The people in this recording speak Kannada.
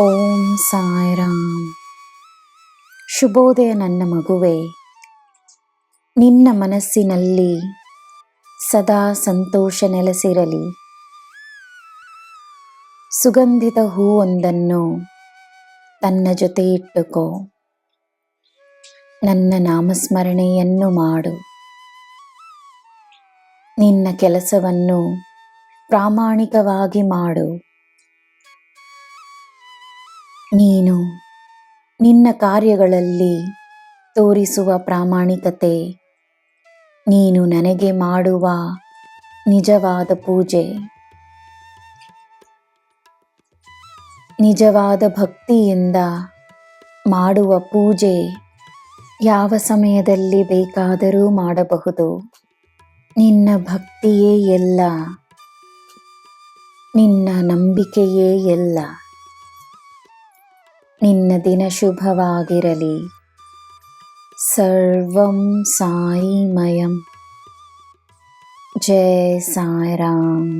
ಓಂ ಸಾಯಿರಾಮ್. ಶುಭೋದಯ ನನ್ನ ಮಗುವೆ. ನಿನ್ನ ಮನಸ್ಸಿನಲ್ಲಿ ಸದಾ ಸಂತೋಷ ನೆಲೆಸಿರಲಿ. ಸುಗಂಧಿತ ಹೂವೊಂದನ್ನು ತನ್ನ ಜೊತೆ ಇಟ್ಟುಕೋ. ನನ್ನ ನಾಮಸ್ಮರಣೆಯನ್ನು ಮಾಡು. ನಿನ್ನ ಕೆಲಸವನ್ನು ಪ್ರಾಮಾಣಿಕವಾಗಿ ಮಾಡು. ನೀನು ನಿನ್ನ ಕಾರ್ಯಗಳಲ್ಲಿ ತೋರಿಸುವ ಪ್ರಾಮಾಣಿಕತೆ. ನೀನು ನನಗೆ ಮಾಡುವ ನಿಜವಾದ ಪೂಜೆ. ನಿಜವಾದ ಭಕ್ತಿಯಿಂದ ಮಾಡುವ ಪೂಜೆ ಯಾವ ಸಮಯದಲ್ಲಿ ಬೇಕಾದರೂ ಮಾಡಬಹುದು. ನಿನ್ನ ಭಕ್ತಿಯೇ ಎಲ್ಲ, ನಿನ್ನ ನಂಬಿಕೆಯೇ ಎಲ್ಲ. ನಿನ್ನ ದಿನ ಶುಭವಾಗಿರಲಿ ಸರ್ವಂ ಸಾಯಿಮಯಂ ಜಯ ಸಾಯಿರಾಮ್